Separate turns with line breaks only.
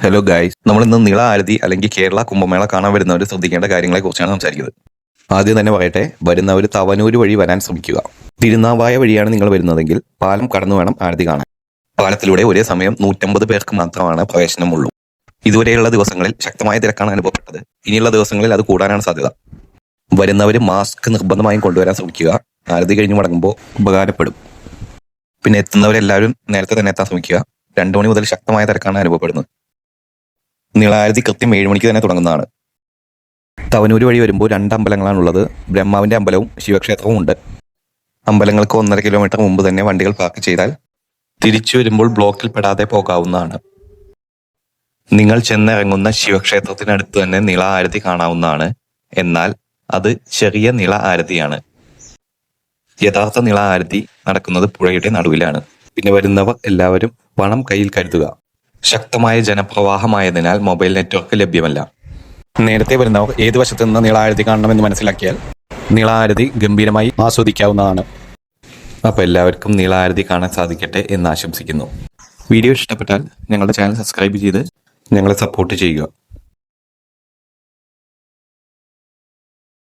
Hello guys നമ്മൾ ഇന്ന് നിള ആരതി അല്ലെങ്കിൽ കേരള കുംഭമേള കാണാൻ വരുന്നവർ ശ്രദ്ധിക്കേണ്ട കാര്യങ്ങളെ കുറിച്ചാണ് സംസാരിക്കുന്നത്. ആദ്യം തന്നെ പറയട്ടെ വരുന്നവർ തവനൂര് വഴി വരാൻ ശ്രമിക്കുക. തിരുനാവായ വഴിയാണ് നിങ്ങൾ വരുന്നതെങ്കിൽ പാലം കടന്നു വേണം ആരതി കാണാൻ. പാലത്തിലൂടെ ഒരേ സമയം നൂറ്റമ്പത് പേർക്ക് മാത്രമാണ് പ്രവേശനമുള്ളൂ. ഇതുവരെയുള്ള ദിവസങ്ങളിൽ ശക്തമായ തിരക്കാണ് അനുഭവപ്പെട്ടത്. ഇനിയുള്ള ദിവസങ്ങളിൽ അത് കൂടാനാണ് സാധ്യത. വരുന്നവർ മാസ്ക് നിർബന്ധമായും കൊണ്ടുവരാൻ ശ്രമിക്കുക. ആരതി കഴിഞ്ഞ് മടങ്ങുമ്പോൾ ഉപകാരപ്പെടും. പിന്നെ എത്തുന്നവരെല്ലാവരും നേരത്തെ തന്നെ എത്താൻ ശ്രമിക്കുക. രണ്ടു മണി മുതൽ ശക്തമായ തിരക്കാണ് അനുഭവപ്പെടുന്നത്. നീളാരതി കൃത്യം ഏഴ് മണിക്ക് തന്നെ തുടങ്ങുന്നതാണ്. തവനൂർ വഴി വരുമ്പോൾ രണ്ട് അമ്പലങ്ങളാണുള്ളത്. ബ്രഹ്മാവിന്റെ അമ്പലവും ശിവക്ഷേത്രവും ഉണ്ട്. അമ്പലങ്ങൾക്ക് ഒന്നര കിലോമീറ്റർ മുമ്പ് തന്നെ വണ്ടികൾ പാർക്ക് ചെയ്താൽ തിരിച്ചു വരുമ്പോൾ ബ്ലോക്കിൽ പെടാതെ പോകാവുന്നതാണ്. നിങ്ങൾ ചെന്നിറങ്ങുന്ന ശിവക്ഷേത്രത്തിനടുത്ത് തന്നെ നിള ആരതി കാണാവുന്നതാണ്. എന്നാൽ അത് ചെറിയ നിള ആരതിയാണ്. യഥാർത്ഥ നിള ആരതി നടക്കുന്നത് പുഴയുടെ നടുവിലാണ്. പിന്നെ വരുന്നവർ എല്ലാവരും പണം കയ്യിൽ കരുതുക. ശക്തമായ ജനപ്രവാഹമായതിനാൽ മൊബൈൽ നെറ്റ്വർക്ക് ലഭ്യമല്ല. നേരത്തെ വരുന്നവർ ഏത് വശത്തു നിന്ന് നീളാരതി കാണണമെന്ന് മനസ്സിലാക്കിയാൽ നീളാരതി ഗംഭീരമായി ആസ്വദിക്കാവുന്നതാണ്. അപ്പോൾ എല്ലാവർക്കും നീളാരതി കാണാൻ സാധിക്കട്ടെ എന്ന് ആശംസിക്കുന്നു. വീഡിയോ ഇഷ്ടപ്പെട്ടാൽ ഞങ്ങളുടെ ചാനൽ സബ്സ്ക്രൈബ് ചെയ്ത് ഞങ്ങളെ സപ്പോർട്ട് ചെയ്യുക.